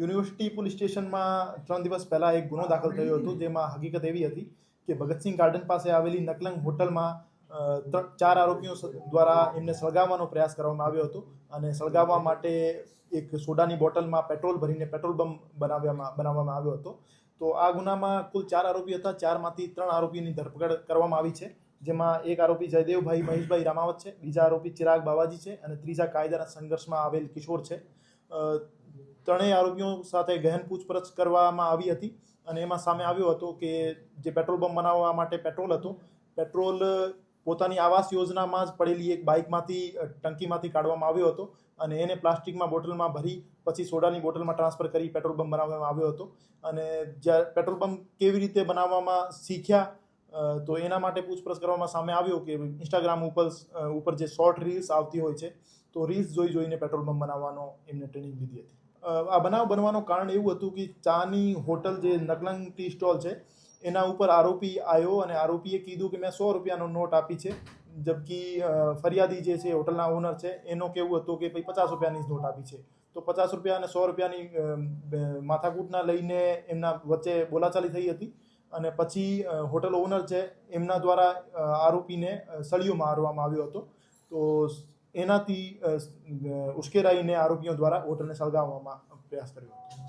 University police સ્ટેશનમાં ત્રણ દિવસ પહેલાં એક ગુનો દાખલ થયો હતો, જેમાં હકીકત એવી હતી કે ભગતસિંહ ગાર્ડન પાસે આવેલી નકલંગ હોટલમાં ચાર આરોપીઓ દ્વારા એમને સળગાવવાનો પ્રયાસ કરવામાં આવ્યો હતો અને સળગાવવા માટે એક સોડાની બોટલમાં પેટ્રોલ ભરીને પેટ્રોલ બમ બનાવવામાં બનાવવામાં આવ્યો હતો. તો આ ગુનામાં કુલ ચાર આરોપી હતા, ચારમાંથી ત્રણ આરોપીની ધરપકડ કરવામાં આવી છે, જેમાં એક આરોપી જયદેવભાઈ મહેશભાઈ રામાવત છે, બીજા આરોપી ચિરાગ બાવાજી છે અને ત્રીજા કાયદાના સંઘર્ષમાં આવેલ કિશોર છે. ત્રણેય આરોપીઓ સાથે ગહન પૂછપરછ કરવામાં આવી હતી અને એમાં સામે આવ્યો હતો કે જે પેટ્રોલ પંપ બનાવવા માટે પેટ્રોલ હતું, પેટ્રોલ પોતાની આવાસ યોજનામાં જ પડેલી એક બાઇકમાંથી ટંકીમાંથી કાઢવામાં આવ્યો હતો અને એને પ્લાસ્ટિકમાં બોટલમાં ભરી પછી સોડાની બોટલમાં ટ્રાન્સફર કરી પેટ્રોલ પંપ બનાવવામાં આવ્યો હતો. અને જ્યારે પેટ્રોલ પંપ કેવી રીતે બનાવવામાં શીખ્યા તો એના માટે પૂછપરછ કરવામાં સામે આવ્યો કે ઇન્સ્ટાગ્રામ ઉપર ઉપર જે શોર્ટ રીલ્સ આવતી હોય છે તો રીસ જોઈ જોઈને પેટ્રોલ પંપ બનાવવાનો એમને ટ્રેનિંગ લીધી હતી. આ બનાવ બનવાનું કારણ એવું હતું કે ચાની હોટલ જે નકલંગ ટી સ્ટોલ છે, એના ઉપર આરોપી આવ્યો અને આરોપીએ કીધું કે મેં સો રૂપિયાનો નોટ આપી છે, જબકી ફરિયાદી જે છે, હોટલના ઓનર છે, એનો કેવું હતું કે ભાઈ પચાસ રૂપિયાની જ નોટ આપી છે. તો પચાસ રૂપિયા અને સો રૂપિયાની માથાકૂટના લઈને એમના વચ્ચે બોલાચાલી થઈ હતી અને પછી હોટલ ઓનર છે, એમના દ્વારા આરોપીને સળિયો મારવામાં આવ્યો હતો. તો એનાથી ઉશ્કેરાઈને આરોપીઓ દ્વારા હોટલને સળગાવવામાં પ્રયાસ કર્યો.